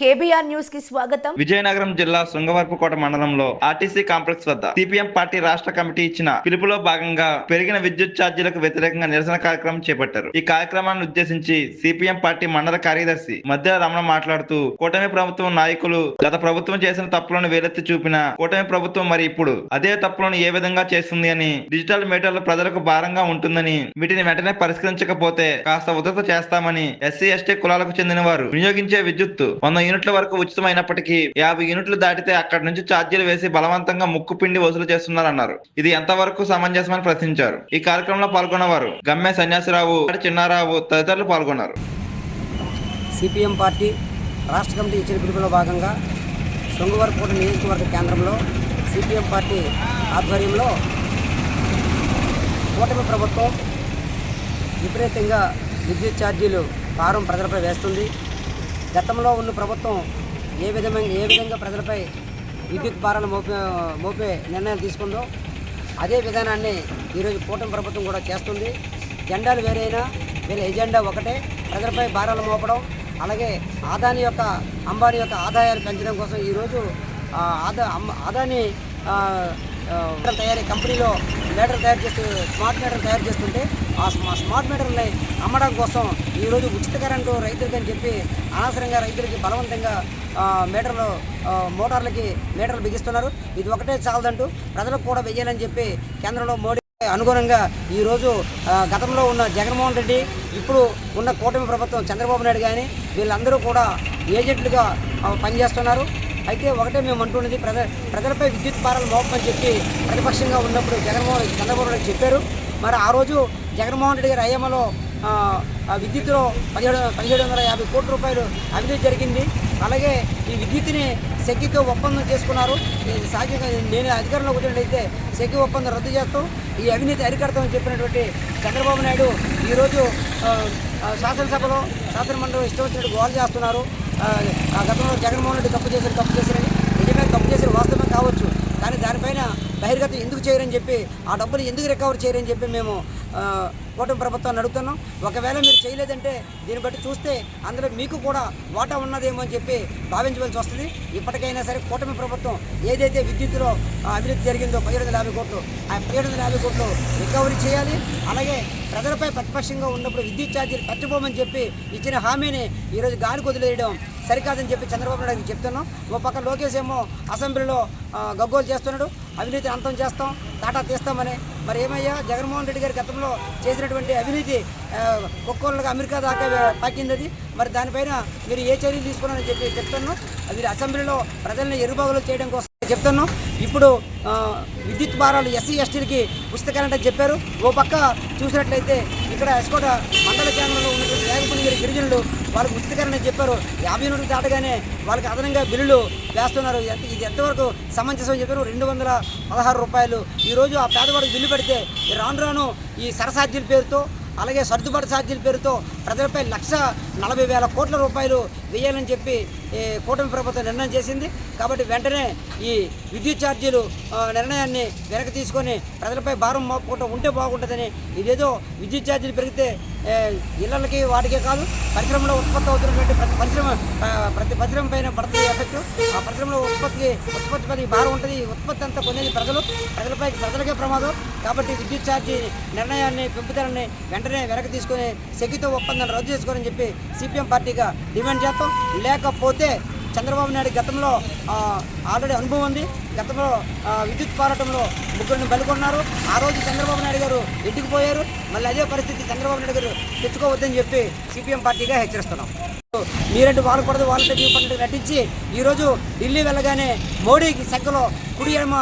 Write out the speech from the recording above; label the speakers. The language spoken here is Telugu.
Speaker 1: కేబీఆర్ న్యూస్కి స్వాగతం.
Speaker 2: విజయనగరం జిల్లా శృంగవరపుకోట మండలంలో ఆర్టీసీ కాంప్లెక్స్ వద్ద సిపిఎం పార్టీ రాష్ట్ర కమిటీ ఇచ్చిన పిలుపులో భాగంగా పెరిగిన విద్యుత్ ఛార్జీలకు వ్యతిరేకంగా నిరసన కార్యక్రమం చేపట్టారు. ఈ కార్యక్రమాన్ని ఉద్దేశించి సిపిఎం పార్టీ మండల కార్యదర్శి మధ్య రమణ మాట్లాడుతూ కూటమి ప్రభుత్వం నాయకులు గత ప్రభుత్వం చేసిన తప్పులను వేలెత్తి చూపిన కూటమి ప్రభుత్వం మరి ఇప్పుడు అదే తప్పులను ఏ విధంగా చేస్తుంది అని డిజిటల్ మీటర్లు ప్రజలకు భారంగా ఉంటుందని వీటిని వెంటనే పరిష్కరించకపోతే కాస్త ఉదత చేస్తామని ఎస్సీ ఎస్టీ కులాలకు చెందిన వారు వినియోగించే విద్యుత్ వంద యూనిట్ల వరకు ఉచితమైనప్పటికీ యాభై యూనిట్లు దాటితే అక్కడి నుంచి ఛార్జీలు వేసి బలవంతంగా ముక్కు పిండి వసూలు చేస్తున్నారన్నారు. ఇది ఎంతవరకు సమంజసమని ప్రశ్నించారు. ఈ కార్యక్రమంలో పాల్గొన్నవారు గమ్మె సన్యాసిరావు చిన్నారావు తదితరులు పాల్గొన్నారు.
Speaker 3: సిపిఎం పార్టీ రాష్ట్ర కమిటీ ఇచ్చిన పిలుపులో భాగంగా శృంగవరకోట నియోజకవర్గ కేంద్రంలో సిపిఎం పార్టీ ఆధ్వర్యంలో కూటమి ప్రభుత్వం విపరీతంగా విద్యుత్ ఛార్జీలు భారం ప్రజలపై వేస్తుంది. గతంలో ఉన్న ప్రభుత్వం ఏ విధమైన ఏ విధంగా ప్రజలపై విద్యుత్ భారాలు మోపే మోపే నిర్ణయాలు తీసుకుందో అదే విధానాన్ని ఈరోజు కూటమి ప్రభుత్వం కూడా చేస్తుంది. జెండాలు వేరైనా వీళ్ళ ఎజెండా ఒకటే. ప్రజలపై భారాలు మోపడం అలాగే ఆదాని యొక్క అంబానీ యొక్క ఆదాయాలు పెంచడం కోసం ఈరోజు ఆదా అమ్- ఆదాని తయారీ కంపెనీలో మీటర్ తయారు చేస్తూ స్మార్ట్ మీటర్ తయారు చేస్తుంటే ఆ స్మార్ట్ మీటర్ని అమ్మడం కోసం ఈరోజు ఉచిత కరెంటు రైతులకి అని చెప్పి అనవసరంగా రైతులకి బలవంతంగా మీటర్లు మోటార్లకి మీటర్లు బిగిస్తున్నారు. ఇది ఒకటే చాలదంటూ ప్రజలకు కూడా వెయ్యాలని చెప్పి కేంద్రంలో మోడీ అనుగుణంగా ఈరోజు గతంలో ఉన్న జగన్మోహన్ రెడ్డి ఇప్పుడు ఉన్న కూటమి ప్రభుత్వం చంద్రబాబు నాయుడు కానీ వీళ్ళందరూ కూడా ఏజెంట్లుగా పనిచేస్తున్నారు. అయితే ఒకటే మేము అంటున్నది ప్రజ ప్రజలపై విద్యుత్ భారాలు మోపమని చెప్పి ప్రతిపక్షంగా ఉన్నప్పుడు జగన్మోహన్ చంద్రబాబు నాయుడు చెప్పారు. మరి ఆ రోజు జగన్మోహన్ రెడ్డి గారి అయ్యమ్మలో విద్యుత్లో విద్యుత్తులో పదిహేడు పదిహేడు వందల యాభై కోట్ల రూపాయలు అభివృద్ధి జరిగింది. అలాగే ఈ విద్యుత్ని సెక్కితో ఒప్పందం చేసుకున్నారు. ఇది సహజంగా నేను అధికారంలో వచ్చినట్టయితే సెక్కి ఒప్పందం రద్దు చేస్తాం. ఈ అవినీతి అరికడతామని చెప్పినటువంటి చంద్రబాబు నాయుడు ఈరోజు శాసనసభలో శాసనమండలి ఇష్టం వచ్చినట్టు గోల్ చేస్తున్నారు. గతంలో జగన్మోహన్ రెడ్డి తప్పు చేశారు తప్పు చేశారని నిజమే తప్పు చేశారు కానీ బహిర్గతం ఎందుకు చేయరని చెప్పి ఆ డబ్బులు ఎందుకు రికవర్ చేయరని చెప్పి మేము కూటమి ప్రభుత్వాన్ని అడుగుతున్నాం. ఒకవేళ మీరు చేయలేదంటే దీన్ని బట్టి చూస్తే అందులో మీకు కూడా వాటా ఉన్నదేమో అని చెప్పి భావించవలసి వస్తుంది. ఇప్పటికైనా సరే కూటమి ప్రభుత్వం ఏదైతే విద్యుత్తులో అభివృద్ధి జరిగిందో పదిహేడు వందల యాభై కోట్లు ఆ పదిహేడు వందల యాభై కోట్లు రికవరీ చేయాలి. అలాగే ప్రజలపై ప్రతిపక్షంగా ఉన్నప్పుడు విద్యుత్ ఛార్జీలు పెట్టబోమని చెప్పి ఇచ్చిన హామీని ఈరోజు గాలి వదిలేయడం సరికాదని చెప్పి చంద్రబాబు నాయుడు చెప్తున్నాం. ఓ పక్క లోకేష్ ఏమో అసెంబ్లీలో గగ్గోలు చేస్తున్నాడు. అవినీతి అంతం చేస్తాం టాటా తీస్తామని. మరి ఏమయ్యా జగన్మోహన్ రెడ్డి గారి గతంలో చేసినటువంటి అవినీతి ఆ, అమెరికా దాకా పాకింది అది మరి దానిపైన మీరు ఏ చర్యలు తీసుకున్నారని చెప్పి చెప్తున్నాం. మీరు అసెంబ్లీలో ప్రజల్ని ఎరుబాగులు చేయడం కోసం చెప్తున్నాం. ఇప్పుడు విద్యుత్ భారాలు ఎస్సీ ఎస్టీలకి పుస్తకాలంటే అని చెప్పారు. ఓ పక్క చూసినట్లయితే ఇక్కడ ఎస్కోట మండల కేంద్రంలో ఉన్నటువంటి రేగపల్లి గారి గిరిజనులు వాళ్ళకి ఉచిత అని చెప్పారు. యాభై యూనిట్లు దాటగానే వాళ్ళకి అదనంగా బిల్లులు వేస్తున్నారు. ఎంత ఇది ఎంతవరకు సమంజసం అని చెప్పారు. రెండు వందల పదహారు రూపాయలు. ఈరోజు ఆ పేదవాడికి బిల్లు పెడితే రాను రాను ఈ సరసాధ్యుల పేరుతో అలాగే సర్దుబాటు ఛార్జీల పేరుతో ప్రజలపై లక్ష నలభై వేల కోట్ల రూపాయలు వేయాలని చెప్పి కూటమి ప్రభుత్వం నిర్ణయం చేసింది. కాబట్టి వెంటనే ఈ విద్యుత్ ఛార్జీలు నిర్ణయాన్ని వెనక్కి తీసుకొని ప్రజలపై భారం మోపకుండా ఉంటే బాగుంటుందని ఇదేదో విద్యుత్ ఛార్జీలు పెరిగితే ఇళ్ళకి వాటికే కాదు పరిశ్రమలో ఉత్పత్తి అవుతున్నటువంటి ప్రతి పరిశ్రమ ప్రతి పరిశ్రమ పైన పడుతుంది ఎఫెక్ట్ ఆ పరిశ్రమలో ఉత్పత్తి ఉత్పత్తి పది భారం ఉంటుంది. ఉత్పత్తి అంతా పొందేది ప్రజలు ప్రజలపై ప్రజలకే ప్రమాదం. కాబట్టి విద్యుత్ ఛార్జీ నిర్ణయాన్ని పెంపుదలని వెంటనే వెనక్కి తీసుకొని సెగితో ఒప్పందాన్ని రద్దు చేసుకోవాలని చెప్పి సిపిఎం పార్టీగా డిమాండ్ చేస్తాం. లేకపోతే చంద్రబాబు నాయుడు గతంలో ఆల్రెడీ అనుభవం ఉంది. గతంలో విద్యుత్ పోరాటంలో ముగ్గురిని బలికొన్నారు ఆ రోజు చంద్రబాబు నాయుడు గారు ఇంటికి పోయారు. మళ్ళీ అదే పరిస్థితి చంద్రబాబు నాయుడు గారు తెచ్చుకోవద్దని చెప్పి సిపిఎం పార్టీగా హెచ్చరిస్తున్నాం. మీరంటూ వాళ్ళకూడదు వాళ్ళంటే పన్నట్టు నటించి ఈరోజు ఢిల్లీ వెళ్ళగానే మోడీకి సంఖ్యలో కుడి ఎడమ